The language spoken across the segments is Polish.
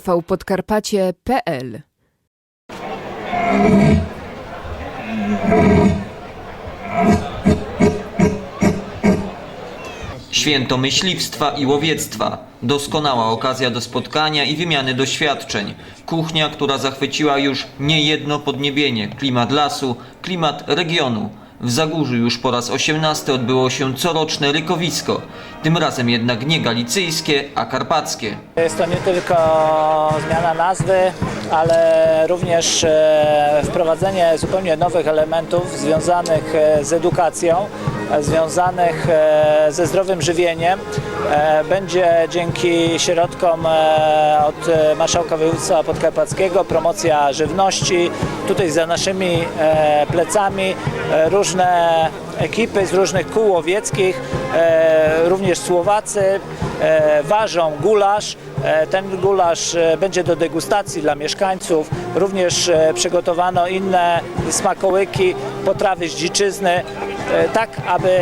tvpodkarpacie.pl Święto myśliwstwa i łowiectwa. Doskonała okazja do spotkania i wymiany doświadczeń. Kuchnia, która zachwyciła już niejedno podniebienie. Klimat lasu, klimat regionu. W Zagórzu już po raz osiemnasty odbyło się coroczne rykowisko. Tym razem jednak nie galicyjskie, a karpackie. Jest to nie tylko zmiana nazwy, ale również e, wprowadzenie zupełnie nowych elementów związanych e, z edukacją, związanych e, ze zdrowym żywieniem. E, Będzie dzięki środkom e, od e, Marszałka Województwa Podkarpackiego promocja żywności. Tutaj za naszymi e, plecami e, różne ekipy z różnych kół łowieckich, e, również Słowacy e, ważą gulasz. E, Ten gulasz e, będzie do degustacji dla mieszkańców. Również e, przygotowano inne smakołyki, potrawy z dziczyzny, e, tak aby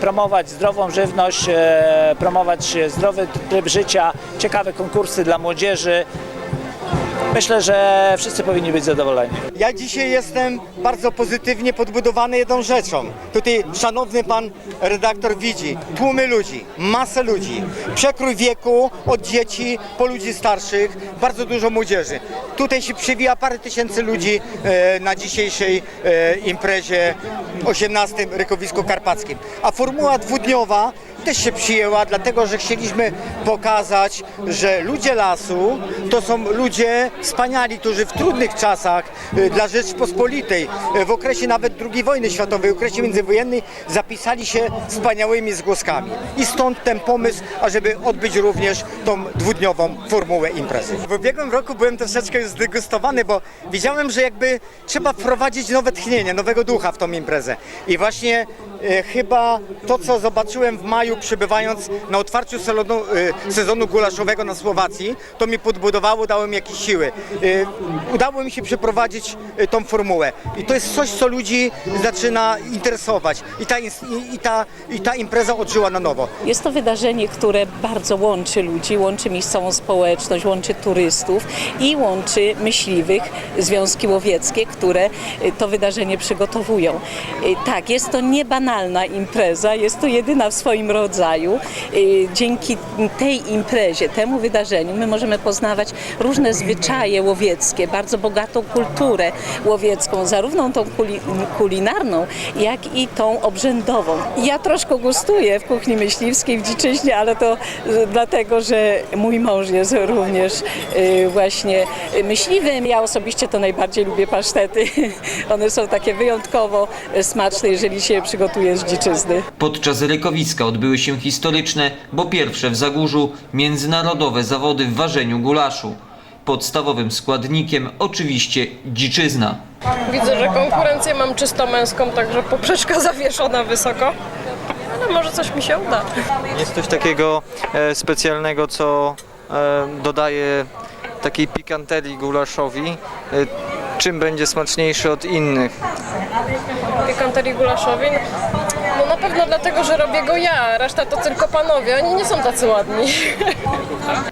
promować zdrową żywność, e, promować zdrowy tryb życia, ciekawe konkursy dla młodzieży. Myślę, że wszyscy powinni być zadowoleni. Ja dzisiaj jestem bardzo pozytywnie podbudowany jedną rzeczą. Tutaj szanowny pan redaktor widzi tłumy ludzi, masę ludzi, przekrój wieku od dzieci po ludzi starszych, bardzo dużo młodzieży. Tutaj się przewija parę tysięcy ludzi e, na dzisiejszej e, imprezie 18 Rykowisku Karpackim. A formuła dwudniowa też się przyjęła, dlatego że chcieliśmy pokazać, że ludzie lasu to są ludzie wspaniali, którzy w trudnych czasach y, dla Rzeczpospolitej, y, w okresie nawet II wojny światowej, w okresie międzywojennym zapisali się wspaniałymi zgłoskami. I stąd ten pomysł, ażeby odbyć również tą dwudniową formułę imprezy. W ubiegłym roku byłem troszeczkę już zdegustowany, bo widziałem, że jakby trzeba wprowadzić nowe tchnienie, nowego ducha w tą imprezę. I właśnie e, chyba to, co zobaczyłem w maju przybywając na otwarciu salonu, e, sezonu gulaszowego na Słowacji, to mi podbudowało, dało mi jakieś siły. E, udało mi się przeprowadzić e, tą formułę. I to jest coś, co ludzi zaczyna interesować. I ta, i, i ta, i ta impreza odżyła na nowo. Jest to wydarzenie, które bardzo łączy ludzi, łączy miejscową społeczność, łączy turystów i łączy myśliwych, związki łowieckie, które y, to wydarzenie przygotowują. Y, Tak, jest to niebanalna impreza, jest to jedyna w swoim rodzaju. Y, Dzięki tej imprezie, temu wydarzeniu my możemy poznawać różne zwyczaje łowieckie, bardzo bogatą kulturę łowiecką, zarówno tą kuli- kulinarną, jak i tą obrzędową. Ja troszkę gustuję w kuchni myśliwskiej w Dziczyźnie, ale to y, dlatego, że mój mąż jest również y, właśnie myśliwym. Ja osobiście to najbardziej lubię pasztety. One są takie wyjątkowo smaczne, jeżeli się je przygotuje z dziczyzny. Podczas rykowiska odbyły się historyczne, bo pierwsze w Zagórzu, międzynarodowe zawody w ważeniu gulaszu. Podstawowym składnikiem oczywiście dziczyzna. Widzę, że konkurencję mam czysto męską, także poprzeczka zawieszona wysoko. Ale może coś mi się uda. Jest coś takiego e, specjalnego, co e, dodaje takiej pikanterii gulaszowi. E, czym będzie smaczniejszy od innych? Pikanterii gulaszowi. No na pewno dlatego, że robię go ja, reszta to tylko panowie, oni nie są tacy ładni.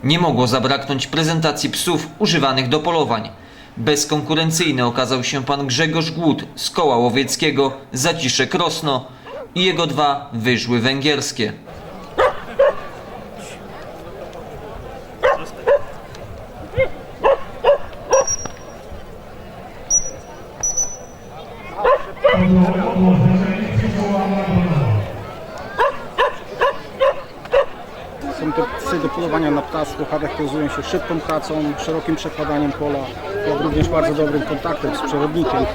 Nie mogło zabraknąć prezentacji psów używanych do polowań. Bezkonkurencyjny okazał się pan Grzegorz Głód z koła łowieckiego Zaciszek Rosno i jego dwa wyżły węgierskie. Są to psy do polowania na ptactwo, charakteryzują się szybką pracą, szerokim przekładaniem pola, jak również bardzo dobrym kontaktem z przewodnikiem.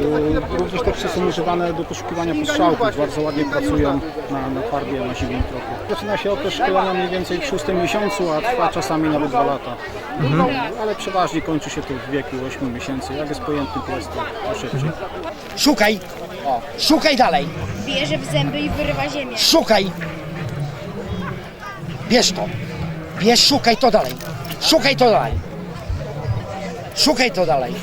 Yy, Również te psy są używane do poszukiwania postrzałków, bardzo ładnie pracują na, na farbie, na siwym trochu. Zaczyna się okres szkolenia mniej więcej w szóstym miesiącu, a trwa czasami nawet dwa lata. No, ale przeważnie kończy się to w wieku 8 miesięcy. Jak jest pojętny pies, to, to szybciej. Szukaj! Szukaj dalej! bierze w zęby i wyrywa ziemię. Szukaj! Bierz to! Bierz, szukaj to dalej! Szukaj to dalej! Szukaj to dalej!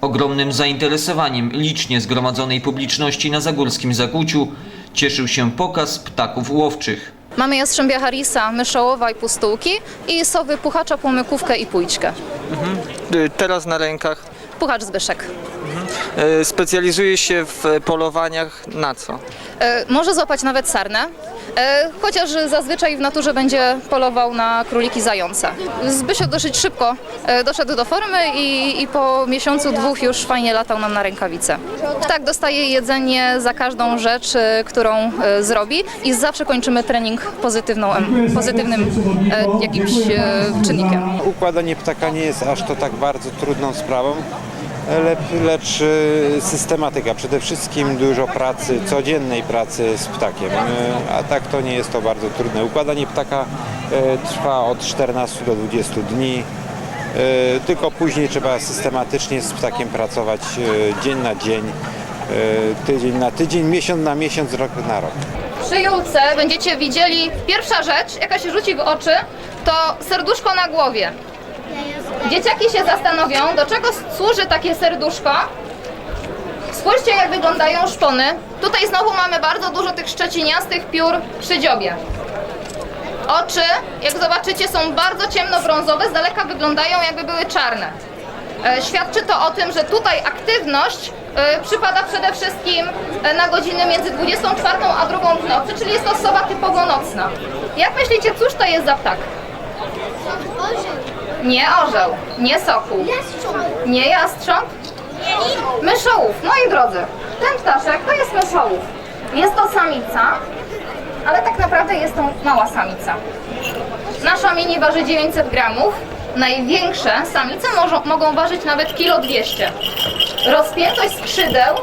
Ogromnym zainteresowaniem licznie zgromadzonej publiczności na Zagórskim Zakuciu cieszył się pokaz ptaków łowczych. Mamy jastrzębia harisa, myszołowa i pustułki i sowy puchacza, płomykówkę i pójczkę. Y, Teraz na rękach Puchacz Zbyszek. y, specjalizuje się w polowaniach na co? E, może złapać nawet sarnę, e, chociaż zazwyczaj w naturze będzie polował na króliki zające. Zbysio dosyć szybko e, doszedł do formy i, i po miesiącu, dwóch już fajnie latał nam na rękawice. Ptak dostaje jedzenie za każdą rzecz, e, którą e, zrobi i zawsze kończymy trening pozytywną, pozytywnym e, jakimś e, czynnikiem. Układanie ptaka nie jest aż to tak bardzo trudną sprawą, lecz y, systematyka, przede wszystkim dużo pracy, codziennej pracy z ptakiem, y, a tak to nie jest to bardzo trudne. Układanie ptaka y, trwa od 14 do 20 dni, tylko później trzeba systematycznie z ptakiem pracować dzień na dzień, tydzień na tydzień, miesiąc na miesiąc, rok na rok. Przy Julce będziecie widzieli, pierwsza rzecz, jaka się rzuci w oczy, to serduszko na głowie. Dzieciaki się zastanowią, do czego służy takie serduszko. Spójrzcie, jak wyglądają szpony. Tutaj znowu mamy bardzo dużo tych szczeciniastych piór przy dziobie. Oczy, jak zobaczycie, są bardzo ciemnobrązowe, z daleka wyglądają jakby były czarne. E, Świadczy to o tym, że tutaj aktywność e, przypada przede wszystkim e, na godziny między 24 a 2 w nocy, czyli jest to sowa typowo nocna. Jak myślicie, cóż to jest za ptak? Nie orzeł, nie sokół, nie jastrząb, myszołów. Moi drodzy, ten ptaszek to jest myszołów. Jest to samica, ale tak naprawdę jest to mała samica. Nasza mini waży 900 gramów. Największe samice może, mogą ważyć nawet kilo 200. Rozpiętość skrzydeł,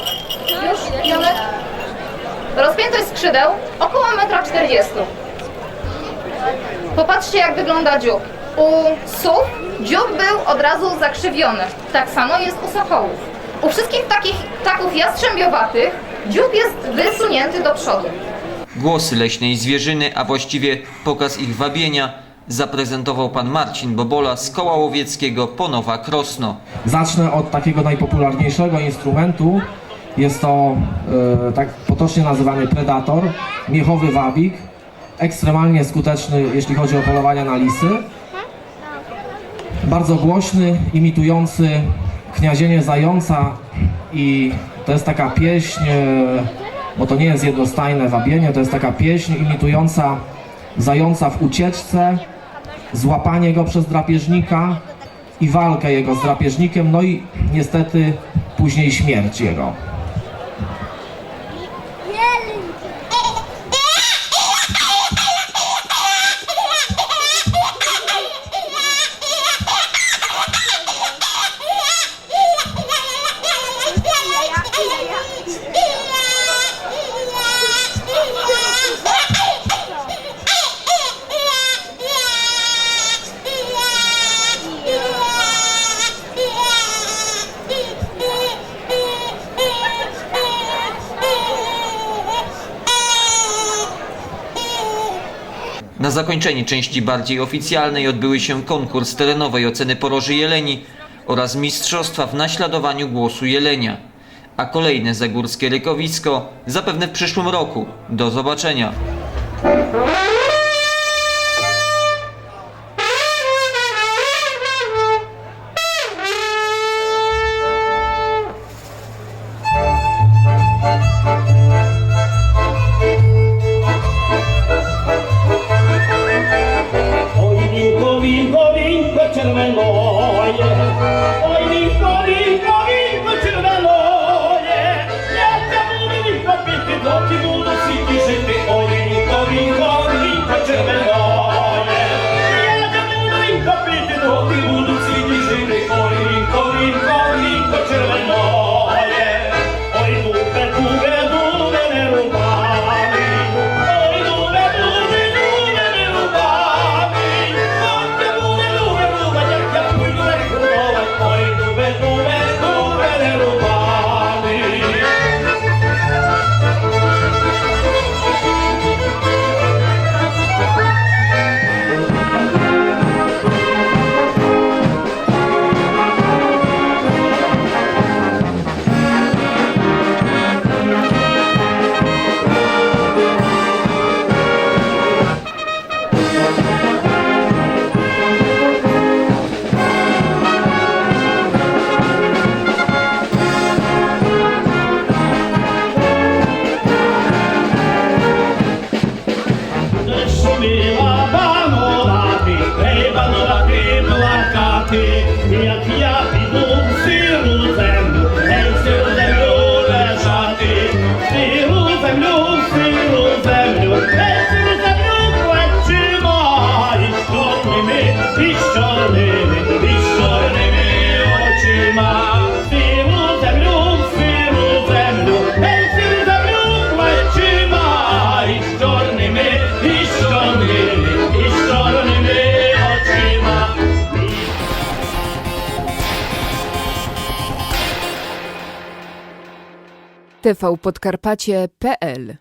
już Janek? Rozpiętość skrzydeł około 1,40 m. Popatrzcie jak wygląda dziób. U sów dziób był od razu zakrzywiony. Tak samo jest u sokołów. U wszystkich takich ptaków jastrzębiowatych dziób jest wysunięty do przodu. Głosy leśnej zwierzyny, a właściwie pokaz ich wabienia zaprezentował pan Marcin Bobola z koła łowieckiego Ponowa Krosno. Zacznę od takiego najpopularniejszego instrumentu. Jest to e, tak potocznie nazywany predator, miechowy wabik, ekstremalnie skuteczny, jeśli chodzi o polowania na lisy. Bardzo głośny, imitujący kniazienie zająca i to jest taka pieśń, e, bo to nie jest jednostajne wabienie, to jest taka pieśń imitująca zająca w ucieczce, złapanie go przez drapieżnika i walkę jego z drapieżnikiem, no i niestety później śmierć jego. Na zakończenie części bardziej oficjalnej odbyły się konkurs terenowej oceny poroży jeleni oraz mistrzostwa w naśladowaniu głosu jelenia. A kolejne zagórskie rykowisko zapewne w przyszłym roku. Do zobaczenia. Oh. tvpodkarpacie.pl